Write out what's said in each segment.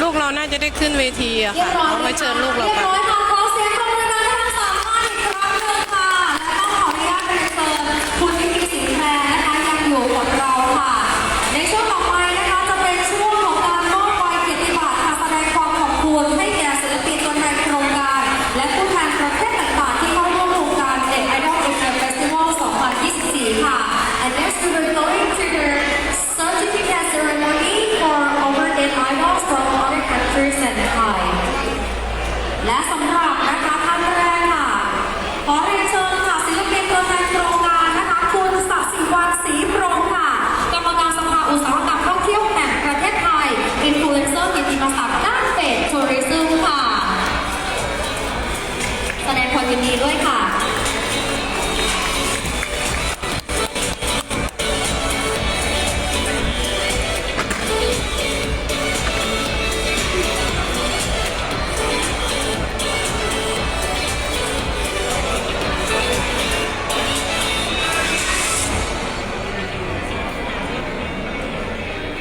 ลูกเราน่าจะได้ขึ้นเวทีอะค่ะเอาไว้เชิญลูกเราไป 怎么了？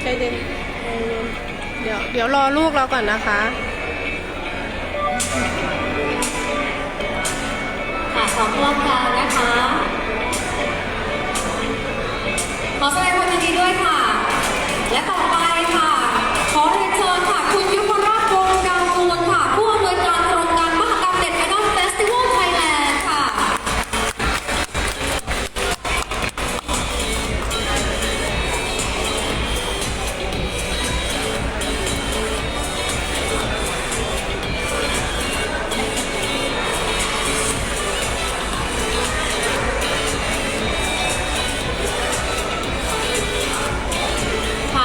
ใจเย็นเดี๋ยวเดี๋ยวรอลูกเราก่อนนะคะค่ะขอร่วค่ะนนะคะ ขอแสดงความยินดีด้วยค่ะ และต่อไป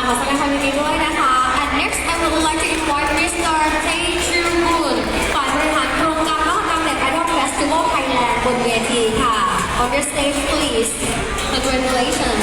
ขอแสดงความยินดีด้วยนะคะ and next I would like to invite Mr. Tae Choo Moon ฝ่ายบริหารโครงการมอกรรมเด็กไอดอลเฟสติวัลไทยแลนด์บนเวทีค่ะ on the stage please congratulations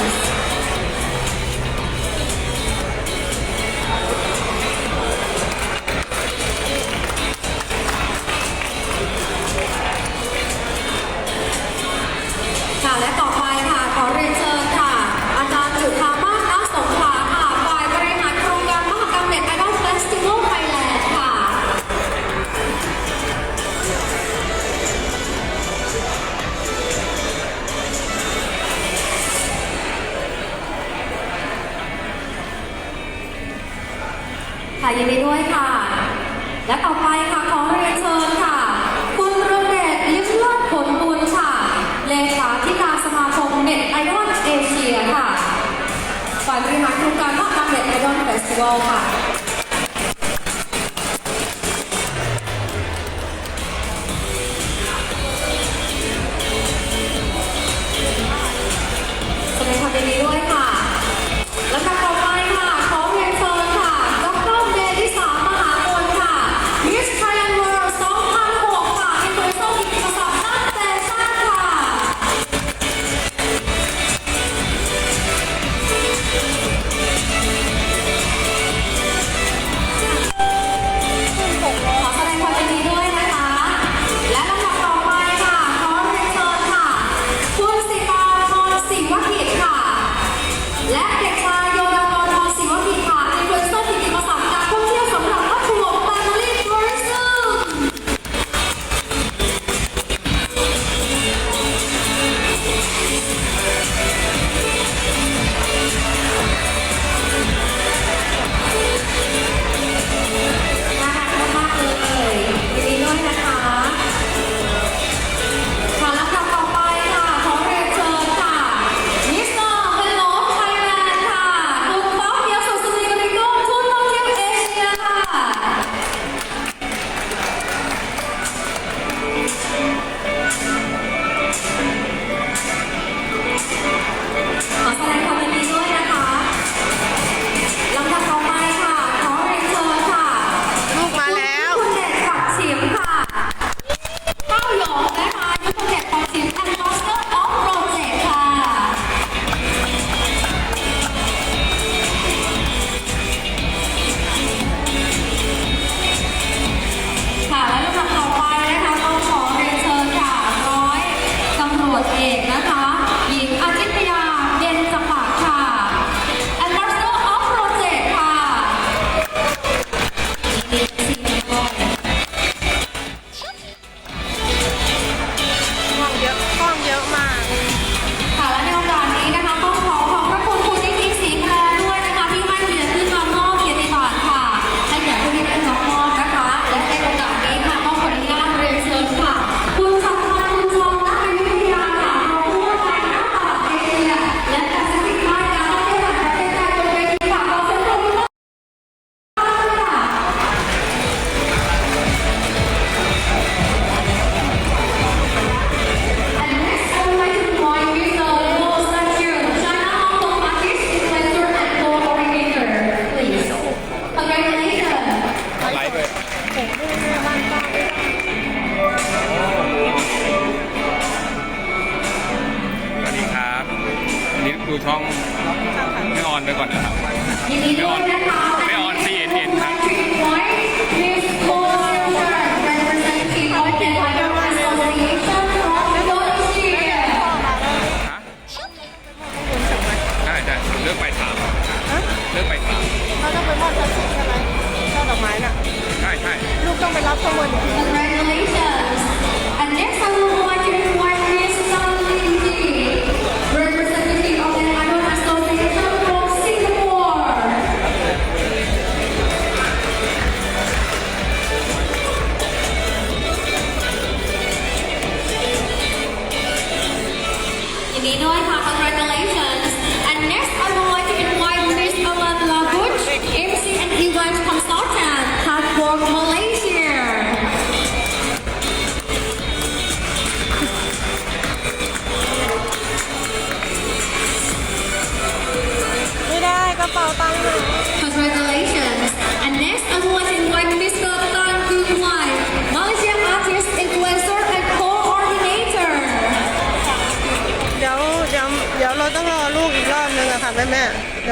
ค่ะยินดีด้วยค่ะ และต่อไปค่ะขอเรียนเชิญค่ะ คุณเรืองเดชลิมเลิศผลบุญค่ะเลขาธิการสมาคมเน็ตไอดอลเอเชียค่ะฝ่ายบริหารโครงการภาพลังเน็ตไอดอลเฟสติวัลค่ะ ดูช่องไม่ออนไปก่อนนะครับไม่ดีด้นไม่ออนสี่เอ็นเอ็นครับ ได้ได้เลือกไปสามเลือกไปสามเราต้องไปมอบทรัพย์สินใช่ไหมช่อดอกไม้น่ะ ใช่ใช่ลูกต้องไปรับข้อมูลอีกที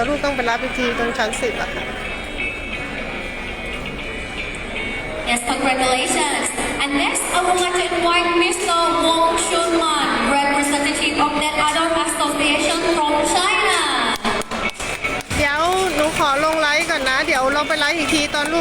ดี๋ยวลูกต้องไปรับอีกทีตรงชั้นสิบอะค่ะ Yes, congratulations. And next, I would like to invite Mr. Wong Chun Man, representative of the Adult Association from China. เดี๋ยวหนูขอลงไลฟ์ก่อนนะ เดี๋ยวเราไปไลฟ์อีกทีตอนลูก